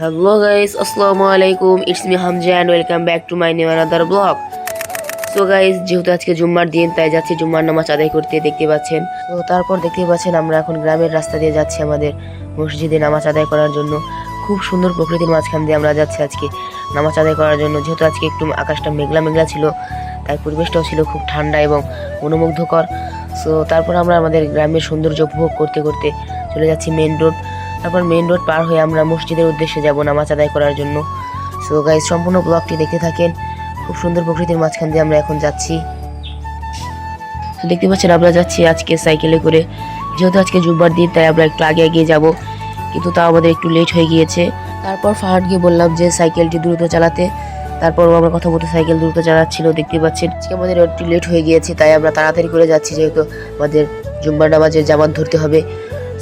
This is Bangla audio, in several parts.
হ্যালো গাইস আসসালামু আলাইকুম it's me Hamza and welcome back to my new another blog so guys যেহেতু আজকে জুম্মার দিন, তাই যাচ্ছি জুম্মার নামাজ আদায় করতে, দেখতে পাচ্ছেন। তো তারপর দেখতে পাচ্ছেন আমরা এখন গ্রামের রাস্তা দিয়ে যাচ্ছি আমাদের মসজিদে নামাজ আদায় করার জন্য। খুব সুন্দর প্রকৃতির মাঝখান দিয়ে আমরা যাচ্ছি আজকে নামাজ আদায় করার জন্য। যেহেতু আজকে একটু আকাশটা মেঘলা মেঘলা ছিল, তাই পরিবেশটাও ছিল খুব ঠান্ডা এবং মনোমুগ্ধকর। সো তারপর আমরা আমাদের গ্রামের সৌন্দর্য উপভোগ করতে করতে চলে যাচ্ছি মেন রোড তারপর মেন রোড পার হয়ে আমরা মসজিদের উদ্দেশ্যে যাব নামাজ আদায় করার জন্য। সো গাইজ সম্পূর্ণ ব্লগটি দেখতে থাকেন। খুব সুন্দর প্রকৃতির মাঝখান দিয়ে আমরা এখন যাচ্ছি। দেখতে পাচ্ছেন, আমরা যাচ্ছি আজকে সাইকেলে করে। যেহেতু আজকে জুম্মার দিন, তাই আমরা একটু আগে এগিয়ে যাব। কিন্তু তাও আমাদের একটু লেট হয়ে গিয়েছে। তারপর ফাহাদকে বললাম যে সাইকেলটি দ্রুত চালাতে। তারপরও আমরা কথা মতো সাইকেল দ্রুত চালাচ্ছিল, দেখতে পাচ্ছেন। আজকে আমাদের একটু লেট হয়ে গিয়েছে, তাই আমরা তাড়াতাড়ি করে যাচ্ছি, যেহেতু আমাদের জুম্বার নামাজের জামাত ধরতে হবে।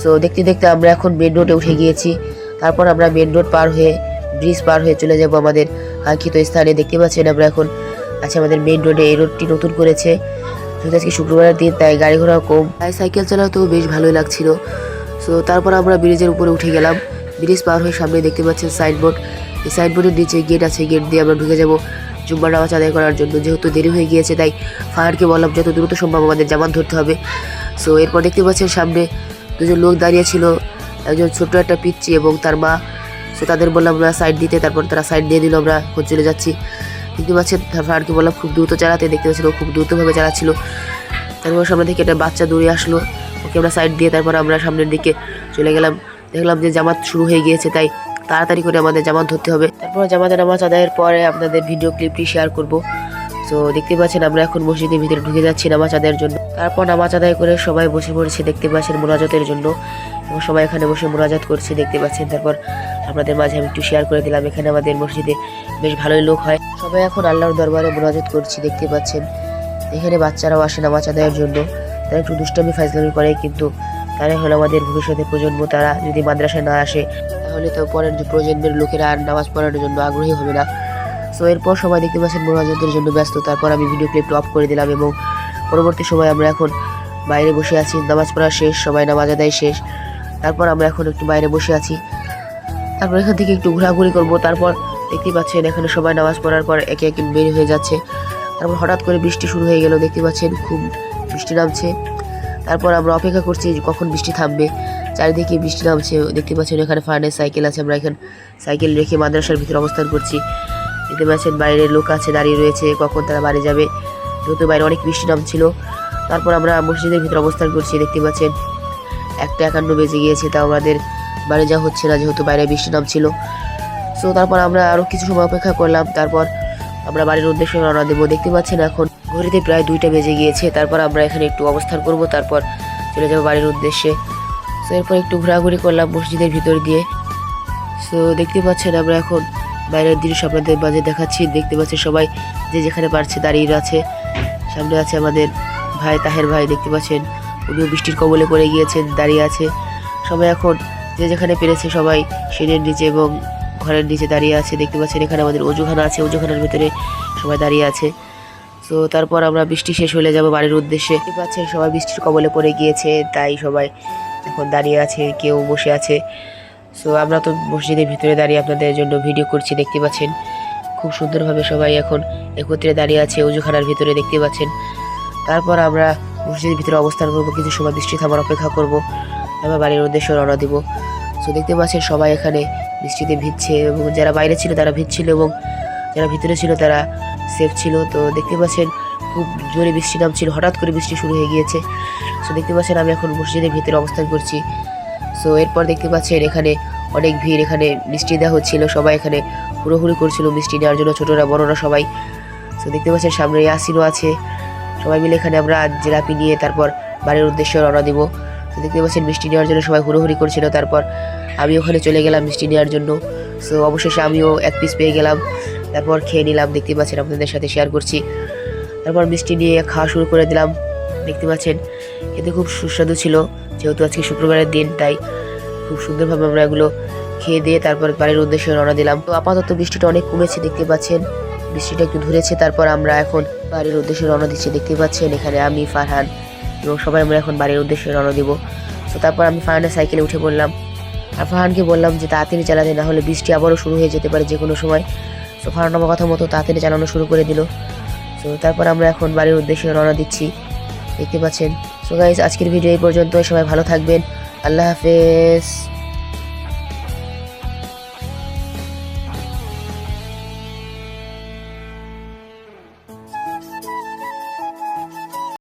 সো দেখতে দেখতে আমরা এখন মেন রোডে উঠে গিয়েছি। তারপর আমরা মেন রোড পার হয়ে ব্রিজ পার হয়ে চলে যাব আমাদের কাঙ্ক্ষিত স্থানে। দেখতে পাচ্ছেন আমরা এখন আছে আমাদের মেন রোডে এই রোডটি নতুন করেছে। যেহেতু আজকে শুক্রবারের দিন, তাই গাড়ি ঘোড়া কম। তাই সাইকেল চালাতেও বেশ ভালোই লাগছিল। সো তারপর আমরা ব্রিজের উপরে উঠে গেলাম। ব্রিজ পার হয়ে সামনে দেখতে পাচ্ছেন সাইনবোর্ড এই সাইনবোর্ডের নিচে গেট আছে। গেট দিয়ে আমরা ঢুকে যাব জুম্মার নামাজ আদায় করার জন্য। যেহেতু দেরি হয়ে গিয়েছে, তাই ফায়ারকে বললাম যত দ্রুত সম্ভব আমাদের জামান ধরতে হবে। সো এরপর দেখতে পাচ্ছেন সামনে দুজন লোক দাঁড়িয়ে ছিল। একজন ছোট্ট একটা পিচ্ছি এবং তার মা। সো তাদের বললাম আমরা সাইড দিতে। তারপর তারা সাইড দিয়ে দিল, আমরা এখন চলে যাচ্ছি। দেখতে পাচ্ছেন ফায়ারকে বললাম খুব দ্রুত চালাতে। দেখতে পাচ্ছেন ও খুব দ্রুতভাবে চালাচ্ছিল। তারপর সামনে থেকে একটা বাচ্চা দৌড়ে আসলো। ওকে আমরা সাইড দিয়ে তারপর আমরা সামনের দিকে চলে গেলাম। দেখলাম যে জামাত শুরু হয়ে গিয়েছে, তাই তাড়াতাড়ি করে আমাদের জামাত ধরতে হবে। তারপর জামাতের নামাজ আদায়ের পরে আপনাদের ভিডিও ক্লিপটি শেয়ার করব। তো দেখতে পাচ্ছেন, আমরা এখন মসজিদের ভিতরে ঢুকে যাচ্ছি নামাজ আদায়ের জন্য। তারপর নামাজ আদায় করে সবাই বসে পড়েছে, দেখতে পাচ্ছেন মোনাজাতের জন্য। এবং সবাই এখানে বসে মোনাজাত করছে, দেখতে পাচ্ছেন। তারপর আপনাদের মাঝে আমি একটু শেয়ার করে দিলাম, এখানে আমাদের মসজিদে বেশ ভালোই লোক হয়। সবাই এখন আল্লাহর দরবারে মোনাজাত করছি, দেখতে পাচ্ছেন। এখানে বাচ্চারাও আসে নামাজ আদায়ের জন্য। তারা একটু দুষ্টামি ফাইজলামি করে, কিন্তু তারাই হলো আমাদের ভবিষ্যতের প্রজন্ম। তারা যদি মাদ্রাসায় না আসে, তাহলে তো পরের প্রজন্মের লোকেরা আর নামাজ পড়ানোর জন্য আগ্রহী হবে না। সো এরপর সবাই দেখতে পাচ্ছেন মোনাজাতের জন্য ব্যস্ত। তারপর আমি ভিডিও ক্লিপটা অফ করে দিলাম এবং পরবর্তী সময় আমরা এখন বাইরে বসে আছি। নামাজ পড়া শেষ, সবাই নামাজ আদায় শেষ। তারপর আমরা এখন একটু বাইরে বসে আছি। তারপর এখান থেকে একটু ঘোরাঘুরি করব। তারপর দেখতে পাচ্ছেন এখানে সবাই নামাজ পড়ার পর একে একে বের হয়ে যাচ্ছে। তারপর হঠাৎ করে বৃষ্টি শুরু হয়ে গেল। দেখতে পাচ্ছেন খুব বৃষ্টি নামছে। তারপর আমরা অপেক্ষা করছি কখন বৃষ্টি থামবে। চারিদিকে বৃষ্টি নামছে। দেখতে পাচ্ছেন এখানে ফার্নের সাইকেল আছে। আমরা এখানে সাইকেল রেখে মাদ্রাসার ভিতরে অবস্থান করছি। দেখতে পাচ্ছেন, বাইরের লোক আছে, দাঁড়িয়ে রয়েছে, কখন তারা বাড়ি যাবে। যেহেতু বাইরে অনেক বৃষ্টি নামছিল, তারপর আমরা মসজিদের ভিতরে অবস্থান করছি, দেখতে পাচ্ছেন। একটা একান্ন বেজে গিয়েছে, তাও আমাদের বাড়ি যাওয়া হচ্ছে না, যেহেতু বাইরে বৃষ্টি নামছিল। সো তারপর আমরা আরও কিছু সময় অপেক্ষা করলাম, তারপর আমরা বাড়ির উদ্দেশ্যে রওনা দেবো। দেখতে পাচ্ছেন এখন, ঘড়িতে প্রায় দুইটা বেজে গিয়েছে, তারপর আমরা এখানে একটু অবস্থান করব, তারপর চলে যাব বাড়ির উদ্দেশ্যে। সো এরপর একটু ঘোরাঘুরি করলাম মসজিদের ভিতর দিয়ে সো দেখতে পাচ্ছেন আমরা এখন বাইরের দৃশ্য আপনাদের মাঝে দেখাচ্ছি। দেখতে পাচ্ছেন সবাই যে যেখানে পারছে দাঁড়িয়ে আছে সামনে আছে আমাদের ভাই তাহের ভাই, দেখতে পাচ্ছেন। উনিও বৃষ্টির কবলে পড়ে গিয়েছেন, দাঁড়িয়ে আছে। সবাই এখন যে যেখানে পেরেছে সবাই সিঁড়ির নিচে এবং ঘরের নিচে দাঁড়িয়ে আছে। দেখতে পাচ্ছেন এখানে আমাদের অজুখানা আছে, অজুখানার ভিতরে সবাই দাঁড়িয়ে আছে। তো তারপর আমরা বৃষ্টি শেষ হলে যাব বাড়ির উদ্দেশ্যে। দেখতে পাচ্ছেন সবাই বৃষ্টির কবলে পড়ে গিয়েছে, তাই সবাই এখন দাঁড়িয়ে আছে, কেউ বসে আছে। সো আমরা তো মসজিদের ভিতরে দাঁড়িয়ে আপনাদের জন্য ভিডিও করছি, দেখতে পাচ্ছেন? খুব সুন্দরভাবে সবাই এখন একত্রে দাঁড়িয়ে আছে, অজুখানার ভিতরে দেখতে পাচ্ছেন। তারপর আমরা মসজিদের ভিতরে অবস্থান করব, কিছু সময় বৃষ্টি থামার অপেক্ষা করব, আমরা বাড়ির উদ্দেশ্যে রওনা দিব। সো দেখতে পাচ্ছেন সবাই এখানে বৃষ্টিতে ভিজছে এবং যারা বাইরে ছিল তারা ভিজছিল এবং যারা ভিতরে ছিল তারা সেফ ছিল। তো, দেখতে পাচ্ছেন খুব জোরে বৃষ্টি নামছিল, হঠাৎ করে বৃষ্টি শুরু হয়ে গিয়েছে। সো দেখতে পাচ্ছেন আমি এখন মসজিদের ভিতরে অবস্থান করছি। সো এরপর দেখতে পাচ্ছেন এখানে অনেক ভিড়, এখানে মিষ্টি দেওয়া হচ্ছিল, সবাই এখানে হুড়োহুড়ি করছিল মিষ্টি নেওয়ার জন্য, ছোটরা, বড়রা সবাই। সো দেখতে পাচ্ছেন সামনে ইয়াসিনও আছে। সবাই মিলে এখানে আমরা জিলাপি নিয়ে তারপর বাড়ির উদ্দেশ্যে রওনা দিব। তো দেখতে পাচ্ছেন মিষ্টি নেওয়ার জন্য সবাই হুড়োহুড়ি করছিল, তারপর আমি ওখানে চলে গেলাম মিষ্টি নেওয়ার জন্য। সো অবশেষে আমিও এক পিস পেয়ে গেলাম। তারপর খেয়ে নিলাম, দেখতে পাচ্ছেন আপনাদের সাথে শেয়ার করছি। তারপর মিষ্টি নিয়ে খাওয়া শুরু করে দিলাম। দেখতে পাচ্ছেন, খেতে খুব সুস্বাদু ছিল, যেহেতু আজকে শুক্রবারের দিন, তাই খুব সুন্দরভাবে আমরা এগুলো খেয়ে দিয়ে তারপর বাড়ির উদ্দেশ্যে রওনা দিলাম। তো আপাতত বৃষ্টিটা অনেক কমেছে, দেখতে পাচ্ছেন। বৃষ্টিটা একটু ধরেছে, তারপর আমরা এখন বাড়ির উদ্দেশ্যে রওনা দিচ্ছি। দেখতে পাচ্ছেন, এখানে আমি, ফারহান এবং সবাই আমরা এখন বাড়ির উদ্দেশ্যে রওনা দিব। তো তারপর আমি ফারহানের সাইকেলে উঠে পড়লাম আর ফারহানকে বললাম যে, তাড়াতাড়ি চালাতে, না হলে বৃষ্টি আবারও শুরু হয়ে যেতে পারে যে কোনো সময়। তো ফারহান আমার কথা মতো তাড়াতাড়ি চালানো শুরু করে দিল। তো তারপর আমরা এখন বাড়ির উদ্দেশ্যে রওনা দিচ্ছি। দেখতে পাচ্ছেন। সো গাইজ আজকের ভিডিও এই পর্যন্ত সবাই ভালো থাকবেন। আল্লাহ হাফেজ।